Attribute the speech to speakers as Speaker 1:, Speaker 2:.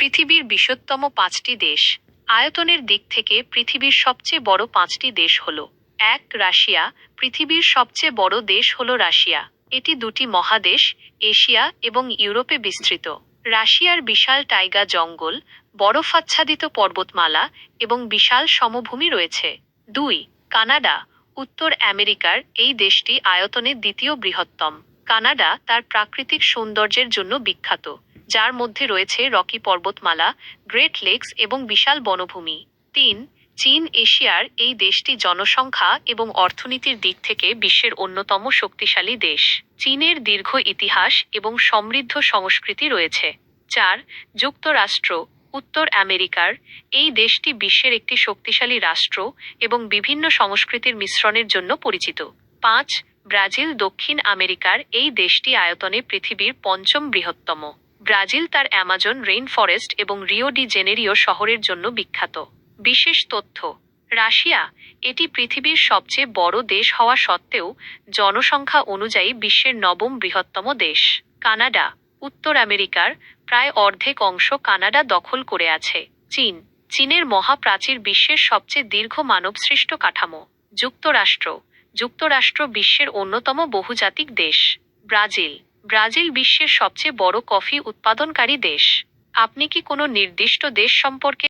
Speaker 1: পৃথিবীর বিশ্বতম পাঁচটি দেশ। আয়তনের দিক থেকে পৃথিবীর সবচেয়ে বড় পাঁচটি দেশ হল, এক, রাশিয়া। পৃথিবীর সবচেয়ে বড় দেশ হল রাশিয়া। এটি দুটি মহাদেশ, এশিয়া এবং ইউরোপে বিস্তৃত। রাশিয়ার বিশাল টাইগা জঙ্গল বরফাচ্ছাদিত পর্বতমালা এবং বিশাল সমভূমি রয়েছে। দুই, কানাডা। উত্তর আমেরিকার এই দেশটি আয়তনে দ্বিতীয় বৃহত্তম। কানাডা তার প্রাকৃতিক সৌন্দর্যের জন্য বিখ্যাত। যার মধ্যে রয়েছে রকি পর্বতমালা, গ্রেট লেকস এবং বিশাল বনভূমি। তিন, চীন, এশিয়ার এই দেশটি জনসংখ্যা এবং অর্থনীতির দিক থেকে বিশ্বের অন্যতম শক্তিশালী দেশ। চীনের দীর্ঘ ইতিহাস এবং সমৃদ্ধ সংস্কৃতি রয়েছে। চার, যুক্তরাষ্ট্র, উত্তর আমেরিকার এই দেশটি বিশ্বের একটি শক্তিশালী রাষ্ট্র এবং বিভিন্ন সংস্কৃতির মিশ্রণের জন্য পরিচিত। পাঁচ, ব্রাজিল দক্ষিণ আমেরিকার এই দেশটি আয়তনে পৃথিবীর পঞ্চম বৃহত্তম। ব্রাজিল তার অ্যামাজন রেইন ফরেস্ট এবং রিও ডি জেনেরিও শহরের জন্য বিখ্যাত। বিশেষ তথ্য, রাশিয়া এটি পৃথিবীর সবচেয়ে বড় দেশ হওয়া সত্ত্বেও জনসংখ্যা অনুযায়ী বিশ্বের নবম বৃহত্তম দেশ। কানাডা, উত্তর আমেরিকার প্রায় অর্ধেক অংশ কানাডা দখল করে আছে। চীন, চীনের মহাপ্রাচীর বিশ্বের সবচেয়ে দীর্ঘ মানবসৃষ্ট কাঠামো। যুক্তরাষ্ট্র যুক্তরাষ্ট্র বিশ্বের অন্যতম বহুজাতিক দেশ। ব্রাজিল ব্রাজিল বিশ্বের সবচেয়ে বড় কফি উৎপাদনকারী দেশ। আপনি কি কোনো নির্দিষ্ট দেশ সম্পর্কে